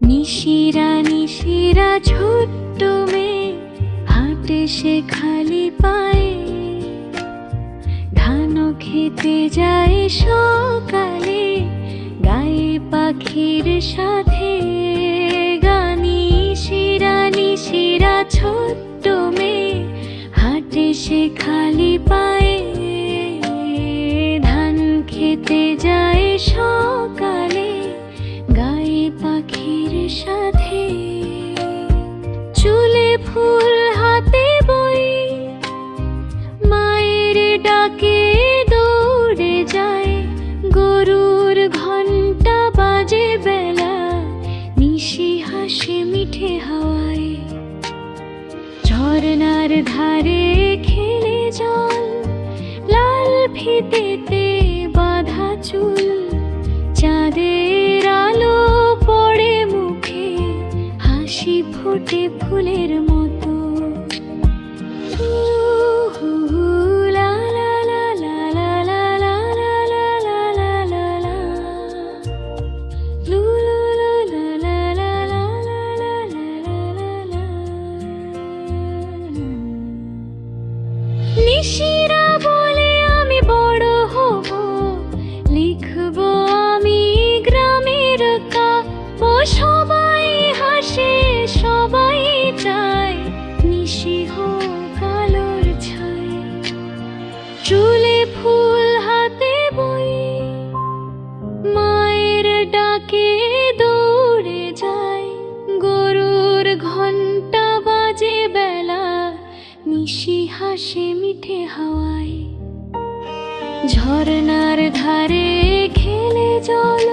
নিশিরা নিশিরা ছোট্ট মেয়ে, হাটে সে খালি পায়ে। ধান খেতে যায় সকালে, গায়ে পাখির সাথে। গানি শিরা নিশিরা ছোট্ট মেয়ে, হাঁটে সে খালি পায়ে। ধান খেতে যায় সকালে সাথে। চুলে ফুল হাতে বই, মায়ের ডাকে দৌড়ে যায়। গরুর ঘণ্টা বাজে বেলা, নিশি হাসি মিঠে হাওয়ায়। ঝর্ণার ধারে খেলে জল, লাল ফিতেতে বাঁধা চুল। হাসি ফোটে ফুলের মতো। হু চুলে ফুল হাতে বই, মায়ের ডাকে দৌড়ে যায়। গরুর ঘণ্টা বাজে বেলা, নিশি হাসে মিঠে হাওয়ায়। ঝর্ণার ধারে খেলে জল